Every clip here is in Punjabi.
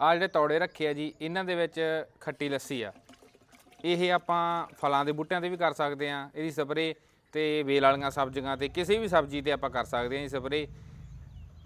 ਆ ਜਿਹੜੇ ਤੌੜੇ ਰੱਖੇ ਆ ਜੀ, ਇਹਨਾਂ ਦੇ ਵਿੱਚ ਖੱਟੀ ਲੱਸੀ ਆ। ਇਹ ਆਪਾਂ ਫਲਾਂ ਦੇ ਬੂਟਿਆਂ ਤੇ ਵੀ ਕਰ ਸਕਦੇ ਆ, ਇਹਦੀ ਸਪਰੇ ਤੇ ਵੇਲ ਵਾਲੀਆਂ ਸਬਜ਼ੀਆਂ ਤੇ ਕਿਸੇ ਵੀ ਸਬਜ਼ੀ ਤੇ ਆਪਾਂ ਕਰ ਸਕਦੇ ਆ ਜੀ ਸਪਰੇ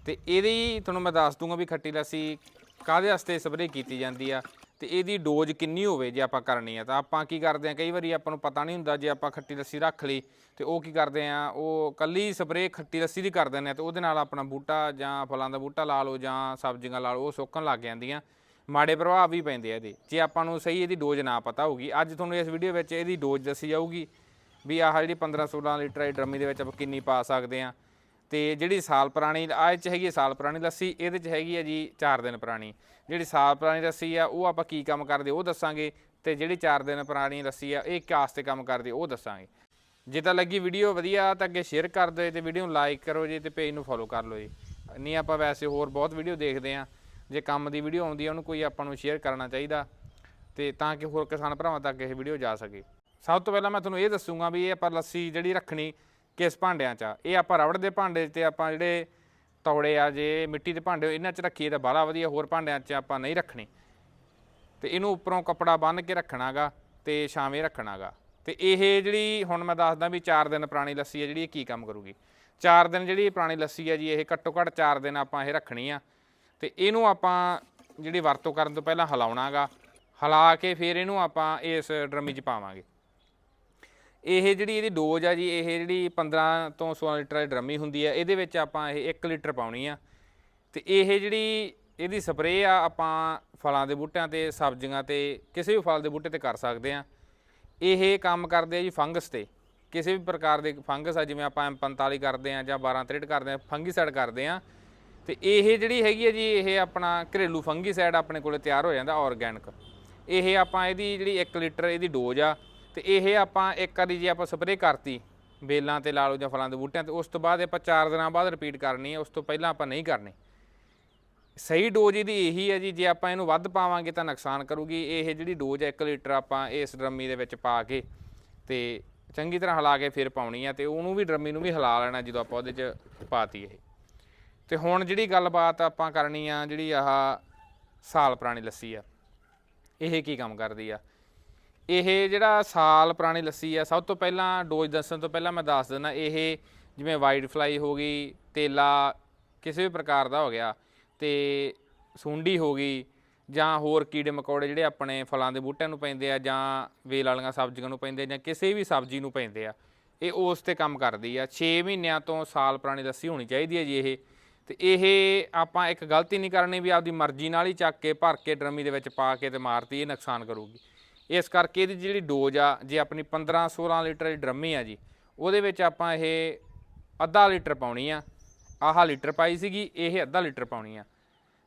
ਤੇ ਇਹਦੀ ਤੁਹਾਨੂੰ ਮੈਂ ਦੱਸ ਦੂੰਗਾ ਵੀ ਖੱਟੀ ਲੱਸੀ ਕਾਹਦੇ ਵਾਸਤੇ ਸਪਰੇ ਕੀਤੀ ਜਾਂਦੀ ਆ। ਤੇ ਇਹਦੀ ਡੋਜ਼ ਕਿੰਨੀ ਹੋਵੇ ਜੇ ਆਪਾਂ ਕਰਨੀ ਆ? ਤਾਂ ਆਪਾਂ ਕੀ ਕਰਦੇ ਆ? ਕਈ ਵਾਰੀ ਆਪਾਂ ਨੂੰ ਪਤਾ ਨਹੀਂ ਹੁੰਦਾ ਜੇ ਆਪਾਂ ਖੱਟੀ ਲੱਸੀ ਰੱਖ ਲਈ ਤੇ ਉਹ ਕੀ ਕਰਦੇ ਆ? ਉਹ ਕੱਲੀ ਸਪਰੇਅ ਖੱਟੀ ਲੱਸੀ ਦੀ ਕਰ ਦਿੰਦੇ ਆ ਤੇ ਉਹਦੇ ਨਾਲ ਆਪਣਾ ਬੂਟਾ ਜਾਂ ਫਲਾਂ ਦਾ ਬੂਟਾ ਲਾ ਲਓ ਜਾਂ ਸਬਜ਼ੀਆਂ ਲਾ ਲਓ, ਉਹ ਸੁੱਕਣ ਲੱਗ ਜਾਂਦੀਆਂ। ਮਾੜੇ ਪ੍ਰਭਾਵ ਵੀ ਪੈਂਦੇ ਆ ਇਹਦੇ। ਜੇ ਆਪਾਂ ਨੂੰ ਸਹੀ ਇਹਦੀ ਡੋਜ਼ ਨਾ ਪਤਾ ਹੋਊਗੀ, ਅੱਜ ਤੁਹਾਨੂੰ ਇਸ ਵੀਡੀਓ ਵਿੱਚ ਇਹਦੀ ਡੋਜ਼ ਦੱਸੀ ਜਾਊਗੀ ਵੀ ਆਹ ਜਿਹੜੀ 15 16 ਲੀਟਰ ਦੀ ਡਰਮੀ ਦੇ ਵਿੱਚ ਆਪਾਂ ਕਿੰਨੀ ਪਾ ਸਕਦੇ ਆ। ਤੇ ਜਿਹੜੀ ਸਾਲ ਪੁਰਾਣੀ ਆ ਇਹ ਚ ਹੈਗੀ ਸਾਲ ਪੁਰਾਣੀ ਲੱਸੀ, ਇਹਦੇ ਚ ਹੈਗੀ ਹੈ ਜੀ 4 ਦਿਨ ਪੁਰਾਣੀ। ਜਿਹੜੀ ਸਾਲ ਪੁਰਾਣੀ ਲੱਸੀ ਆ, ਉਹ ਆਪਾਂ ਕੀ ਕੰਮ ਕਰਦੇ ਉਹ ਦੱਸਾਂਗੇ ਤੇ ਜਿਹੜੀ 4 ਦਿਨ ਪੁਰਾਣੀ ਲੱਸੀ ਆ, ਇਹ ਕਾਸ ਤੇ ਕੰਮ ਕਰਦੇ ਉਹ ਦੱਸਾਂਗੇ। ਜੇ ਤਾਂ ਲੱਗੀ ਵੀਡੀਓ ਵਧੀਆ ਤਾਂ ਅੱਗੇ ਸ਼ੇਅਰ ਕਰ ਦਿਓ ਤੇ ਵੀਡੀਓ ਨੂੰ ਲਾਈਕ ਕਰੋ ਜੀ ਤੇ ਪੇਜ ਨੂੰ ਫੋਲੋ ਕਰ ਲਓ ਜੀ। ਨਹੀਂ ਆਪਾਂ ਵੈਸੇ ਹੋਰ ਬਹੁਤ ਵੀਡੀਓ ਦੇਖਦੇ ਆ। ਜੇ ਕੰਮ ਦੀ ਵੀਡੀਓ ਆਉਂਦੀ ਆ, ਉਹਨੂੰ ਕੋਈ ਆਪਾਂ ਨੂੰ ਸ਼ੇਅਰ ਕਰਨਾ ਚਾਹੀਦਾ ਤੇ ਤਾਂ ਕਿ ਹੋਰ ਕਿਸਾਨ ਭਰਾਵਾਂ ਤੱਕ ਇਹ ਵੀਡੀਓ ਜਾ ਸਕੇ। ਸਭ ਤੋਂ ਪਹਿਲਾਂ ਮੈਂ ਤੁਹਾਨੂੰ ਇਹ ਦੱਸੂਗਾ ਵੀ ਇਹ ਆਪਾਂ ਲੱਸੀ ਜਿਹੜੀ ਰੱਖਣੀ ਕਿਸ ਭਾਂਡਿਆਂ 'ਚ ਆ? ਇਹ ਆਪਾਂ ਰਬੜ ਦੇ ਭਾਂਡੇ ਤੇ ਆਪਾਂ ਜਿਹੜੇ ਤੌੜੇ ਆ, ਜੇ ਮਿੱਟੀ ਦੇ ਭਾਂਡੇ, ਇਹਨਾਂ 'ਚ ਰੱਖੀਏ ਤਾਂ ਬਾਹਲਾ ਵਧੀਆ, ਹੋਰ ਭਾਂਡਿਆਂ 'ਚ ਆਪਾਂ ਨਹੀਂ ਰੱਖਣੀ। ਤੇ ਇਹਨੂੰ ਉੱਪਰੋਂ ਕੱਪੜਾ ਬੰਨ੍ਹ ਕੇ ਰੱਖਣਾਗਾ ਤੇ ਛਾਵੇਂ ਰੱਖਣਾਗਾ। ਤੇ ਇਹ ਜਿਹੜੀ ਹੁਣ ਮੈਂ ਦੱਸਦਾ ਵੀ 4 ਦਿਨ ਪੁਰਾਣੀ ਲੱਸੀ ਹੈ ਜਿਹੜੀ ਇਹ ਕੀ ਕੰਮ ਕਰੂਗੀ? 4 ਦਿਨ ਜਿਹੜੀ ਪੁਰਾਣੀ ਲੱਸੀ ਹੈ ਜੀ, ਇਹ ਘੱਟੋ ਘੱਟ 4 ਦਿਨ ਆਪਾਂ ਇਹ ਰੱਖਣੀ ਆ। ਤੇ ਇਹਨੂੰ ਆਪਾਂ ਜਿਹੜੀ ਵਰਤੋਂ ਕਰਨ ਤੋਂ ਪਹਿਲਾਂ ਹਿਲਾਉਣਾਗਾ। ਹਿਲਾ ਕੇ ਫਿਰ ਇਹਨੂੰ ਆਪਾਂ ਇਸ ਡਰਮੀ 'ਚ ਪਾਵਾਂਗੇ। ਇਹ ਜਿਹੜੀ ਇਹਦੀ ਡੋਜ਼ ਆ ਜੀ, ਇਹ ਜਿਹੜੀ 15 ਤੋਂ 16 ਲੀਟਰ ਦੀ ਡਰਮੀ ਹੁੰਦੀ ਆ, ਇਹਦੇ ਵਿੱਚ ਆਪਾਂ ਇਹ 1 ਲੀਟਰ ਪਾਉਣੀ ਆ। ਤੇ ਇਹ ਜਿਹੜੀ ਇਹਦੀ ਸਪਰੇਅ ਆ, ਆਪਾਂ ਫਲਾਂ ਦੇ ਬੂਟਿਆਂ ਤੇ, ਸਬਜ਼ੀਆਂ ਤੇ, ਕਿਸੇ ਵੀ ਫਲ ਦੇ ਬੂਟੇ ਤੇ ਕਰ ਸਕਦੇ ਆ। ਇਹ ਕੰਮ ਕਰਦੇ ਆ ਜੀ ਫੰਗਸ ਤੇ। ਕਿਸੇ ਵੀ ਪ੍ਰਕਾਰ ਦੇ ਫੰਗਸ ਆ, ਜਿਵੇਂ ਆਪਾਂ M45 ਕਰਦੇ ਆ ਜਾਂ 1263 ਕਰਦੇ ਆ, ਫੰਗੀਸਾਈਡ ਕਰਦੇ ਆ। ਤੇ ਇਹ ਜਿਹੜੀ ਹੈਗੀ ਆ ਜੀ, ਇਹ ਆਪਣਾ ਘਰੇਲੂ ਫੰਗੀਸਾਈਡ ਆਪਣੇ ਕੋਲੇ ਤਿਆਰ ਹੋ ਜਾਂਦਾ ਆਰਗੈਨਿਕ ਇਹ ਆਪਾਂ ਇਹਦੀ ਜਿਹੜੀ 1 ਲੀਟਰ ਇਹਦੀ ਡੋਜ਼ ਆ ਤੇ ਇਹ ਆਪਾਂ ਇੱਕ ਵਾਰੀ ਜੇ ਆਪਾਂ ਸਪਰੇਅ ਕਰਤੀ ਬੇਲਾਂ ਤੇ ਲਾ ਲਓ ਜਾਂ ਫਲਾਂ ਦੇ ਬੂਟਿਆਂ ਤੇ, ਉਸ ਤੋਂ ਬਾਅਦ ਆਪਾਂ 4 ਦਿਨਾਂ ਬਾਅਦ ਰਿਪੀਟ ਕਰਨੀ ਹੈ, ਉਸ ਤੋਂ ਪਹਿਲਾਂ ਆਪਾਂ ਨਹੀਂ ਕਰਨੀ। ਸਹੀ ਡੋਜ਼ ਇਹਦੀ ਇਹੀ ਹੈ ਜੀ, ਜੇ ਆਪਾਂ ਇਹਨੂੰ ਵੱਧ ਪਾਵਾਂਗੇ ਤਾਂ ਨੁਕਸਾਨ ਕਰੂਗੀ। ਇਹ ਜਿਹੜੀ ਡੋਜ਼ ਹੈ 1 ਲੀਟਰ ਆਪਾਂ ਇਸ ਡਰਮੀ ਦੇ ਵਿੱਚ ਪਾ ਕੇ ਤੇ ਚੰਗੀ ਤਰ੍ਹਾਂ ਹਿਲਾ ਕੇ ਫਿਰ ਪਾਉਣੀ ਆ ਤੇ ਉਹਨੂੰ ਵੀ ਡਰਮੀ ਨੂੰ ਵੀ ਹਿਲਾ ਲੈਣਾ ਜਦੋਂ ਆਪਾਂ ਉਹਦੇ 'ਚ ਪਾਤੀ ਇਹ। ਤੇ ਹੁਣ ਜਿਹੜੀ ਗੱਲਬਾਤ ਆਪਾਂ ਕਰਨੀ ਆ, ਜਿਹੜੀ ਆਹ ਸਾਲ ਪੁਰਾਣੀ ਲੱਸੀ ਆ, ਇਹ ਕੀ ਕੰਮ ਕਰਦੀ ਆ? ਇਹ ਜਿਹੜਾ ਸਾਲ ਪੁਰਾਣੀ ਲੱਸੀ ਆ, ਸਭ ਤੋਂ ਪਹਿਲਾਂ ਡੋਜ਼ ਦੱਸਣ ਤੋਂ ਪਹਿਲਾਂ ਮੈਂ ਦੱਸ ਦਿੰਦਾ, ਇਹ ਜਿਵੇਂ ਵਾਈਟ ਫਲਾਈ ਹੋ ਗਈ, ਤੇਲਾ ਕਿਸੇ ਵੀ ਪ੍ਰਕਾਰ ਦਾ ਹੋ ਗਿਆ ਤੇ ਸੁੰਡੀ ਹੋ ਗਈ ਜਾਂ ਹੋਰ ਕੀੜੇ ਮਕੌੜੇ ਜਿਹੜੇ ਆਪਣੇ ਫਲਾਂ ਦੇ ਬੂਟਿਆਂ ਨੂੰ ਪੈਂਦੇ ਆ ਜਾਂ ਵੇਲ ਵਾਲੀਆਂ ਸਬਜ਼ੀਆਂ ਨੂੰ ਪੈਂਦੇ ਆ ਜਾਂ ਕਿਸੇ ਵੀ ਸਬਜ਼ੀ ਨੂੰ ਪੈਂਦੇ ਆ, ਇਹ ਉਸ ਤੇ ਕੰਮ ਕਰਦੀ ਆ। 6 ਮਹੀਨਿਆਂ ਤੋਂ ਸਾਲ ਪੁਰਾਣੀ ਲੱਸੀ ਹੋਣੀ ਚਾਹੀਦੀ ਹੈ ਜੀ ਇਹ। ਤੇ ਇਹ ਆਪਾਂ ਇੱਕ ਗਲਤੀ ਨਹੀਂ ਕਰਨੀ ਵੀ ਆਪਦੀ ਮਰਜ਼ੀ ਨਾਲ ਹੀ ਚੱਕ ਕੇ ਭਰ ਕੇ ਡਰਮੀ ਦੇ ਵਿੱਚ ਪਾ ਕੇ ਤੇ ਮਾਰਤੀ, ਇਹ ਨੁਕਸਾਨ ਕਰੂਗੀ। ਇਸ ਕਰਕੇ ਇਹਦੀ ਜਿਹੜੀ ਡੋਜ਼ ਆ, ਜੇ ਆਪਣੀ 15 16 ਲੀਟਰ ਦੀ ਡਰਮੀ ਆ ਜੀ, ਉਹਦੇ ਵਿੱਚ ਆਪਾਂ ਇਹ ਅੱਧਾ ਲੀਟਰ ਪਾਉਣੀ ਆ। ਆਹ ਲੀਟਰ ਪਾਈ ਸੀਗੀ, ਇਹ ਅੱਧਾ ਲੀਟਰ ਪਾਉਣੀ ਆ।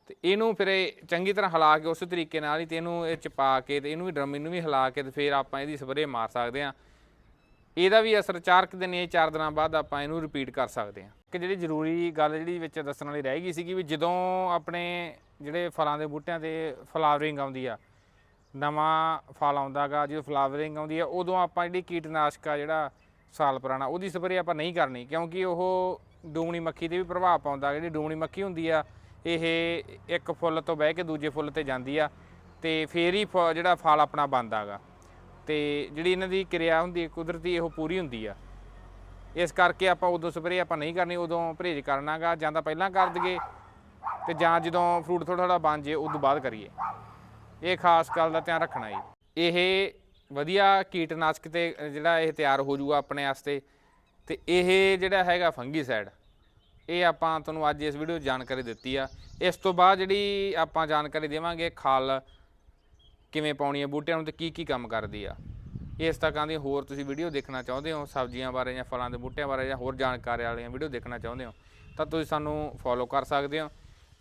ਤੇ ਇਹਨੂੰ ਫਿਰ ਇਹ ਚੰਗੀ ਤਰ੍ਹਾਂ ਹਿਲਾ ਕੇ ਉਸੇ ਤਰੀਕੇ ਨਾਲ ਹੀ ਤੇ ਇਹਨੂੰ ਇਹ ਚ ਪਾ ਕੇ ਤੇ ਇਹਨੂੰ ਵੀ ਡਰਮੀ ਨੂੰ ਵੀ ਹਿਲਾ ਕੇ ਤੇ ਫਿਰ ਆਪਾਂ ਇਹਦੀ ਸਪਰੇਅ ਮਾਰ ਸਕਦੇ ਆ। ਇਹਦਾ ਵੀ ਅਸਰ ਚਾਰ ਕੁ ਦਿਨ, ਇਹ ਚਾਰ ਦਿਨਾਂ ਬਾਅਦ ਆਪਾਂ ਇਹਨੂੰ ਰਿਪੀਟ ਕਰ ਸਕਦੇ ਹਾਂ ਕਿ ਜਿਹੜੀ ਜ਼ਰੂਰੀ ਗੱਲ ਜਿਹੜੀ ਵਿੱਚ ਦੱਸਣ ਵਾਲੀ ਰਹਿ ਗਈ ਸੀਗੀ ਵੀ ਜਦੋਂ ਆਪਣੇ ਜਿਹੜੇ ਫਲਾਂ ਦੇ ਬੂਟਿਆਂ ਤੇ ਫਲਾਵਰਿੰਗ ਆਉਂਦੀ ਆ ਨਵਾਂ ਫਲ ਆਉਂਦਾਗਾ, ਜਦੋਂ ਫਲਾਵਰਿੰਗ ਆਉਂਦੀ ਆ, ਉਦੋਂ ਆਪਾਂ ਜਿਹੜੀ ਕੀਟਨਾਸ਼ਕ ਆ ਜਿਹੜਾ ਸਾਲ ਪੁਰਾਣਾ, ਉਹਦੀ ਸਪਰੇਅ ਆਪਾਂ ਨਹੀਂ ਕਰਨੀ, ਕਿਉਂਕਿ ਉਹ ਡੂਮਣੀ ਮੱਖੀ ਤੇ ਵੀ ਪ੍ਰਭਾਵ ਪਾਉਂਦਾ, ਜਿਹੜੀ ਡੂਮਣੀ ਮੱਖੀ ਹੁੰਦੀ ਆ, ਇਹ ਇੱਕ ਫੁੱਲ ਤੋਂ ਬਹਿ ਕੇ ਦੂਜੇ ਫੁੱਲ ਤੇ ਜਾਂਦੀ ਆ, ਤੇ ਫੇਰ ਹੀ ਫ- ਜਿਹੜਾ ਫਲ ਆਪਣਾ ਬਣਦਾਗਾ। ਤੇ ਜਿਹੜੀ ਇਹਨਾਂ ਦੀ ਕਿਰਿਆ ਹੁੰਦੀ ਹੈ ਕੁਦਰਤੀ, ਉਹ ਪੂਰੀ ਹੁੰਦੀ ਆ। ਇਸ ਕਰਕੇ ਆਪਾਂ ਉਦੋਂ ਸਪਰੇਅ ਆਪਾਂ ਨਹੀਂ ਕਰਨੀ, ਉਦੋਂ ਪਰਹੇਜ਼ ਕਰਨਾਗਾ, ਜਾਂ ਤਾਂ ਪਹਿਲਾਂ ਕਰ ਦਈਏ, ਤੇ ਜਾਂ ਜਦੋਂ ਫਰੂਟ ਥੋੜਾ ਥੋੜਾ ਬਣ ਜੇ ਉਦੋਂ ਬਾਅਦ ਕਰੀਏ। ਇਹ ਖਾਸ ਗੱਲ ਦਾ ਧਿਆਨ ਰੱਖਣਾ ਜੀ। ਇਹ ਵਧੀਆ ਕੀਟਨਾਸ਼ਕ ਤੇ ਜਿਹੜਾ ਇਹ ਤਿਆਰ ਹੋ ਜਾਊਗਾ ਆਪਣੇ ਵਾਸਤੇ, ਤੇ ਇਹ ਜਿਹੜਾ ਹੈਗਾ ਫੰਗੀਸਾਈਡ, ਇਹ ਆਪਾਂ ਤੁਹਾਨੂੰ ਅੱਜ ਇਸ ਵੀਡੀਓ ਜਾਣਕਾਰੀ ਦਿੱਤੀ ਆ। ਇਸ ਤੋਂ ਬਾਅਦ ਜਿਹੜੀ ਆਪਾਂ ਜਾਣਕਾਰੀ ਦੇਵਾਂਗੇ, ਖਲ ਕਿਵੇਂ ਪਾਉਣੀ ਹੈ ਬੂਟਿਆਂ ਨੂੰ ਤੇ ਕੀ ਕੀ ਕੰਮ ਕਰਦੀ ਆ। ਇਸ ਤਰ੍ਹਾਂ ਦੀ ਹੋਰ ਤੁਸੀਂ ਵੀਡੀਓ ਦੇਖਣਾ ਚਾਹੁੰਦੇ ਹੋ, ਸਬਜ਼ੀਆਂ ਬਾਰੇ ਜਾਂ ਫਲਾਂ ਦੇ ਬੂਟਿਆਂ ਬਾਰੇ ਜਾਂ ਹੋਰ ਜਾਣਕਾਰੀ ਵਾਲੀਆਂ ਵੀਡੀਓ ਦੇਖਣਾ ਚਾਹੁੰਦੇ ਹੋ, ਤਾਂ ਤੁਸੀਂ ਸਾਨੂੰ ਫੋਲੋ ਕਰ ਸਕਦੇ ਹੋ।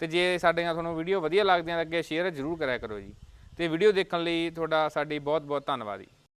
ਤੇ ਜੇ ਸਾਡੀਆਂ ਤੁਹਾਨੂੰ ਵੀਡੀਓ ਵਧੀਆ ਲੱਗਦੀਆਂ ਤਾਂ ਅੱਗੇ ਸ਼ੇਅਰ ਜ਼ਰੂਰ ਕਰਿਆ ਕਰੋ ਜੀ। ਤੇ ਵੀਡੀਓ ਦੇਖਣ ਲਈ ਤੁਹਾਡਾ ਸਾਡੀ ਬਹੁਤ ਬਹੁਤ ਧੰਨਵਾਦ ਜੀ।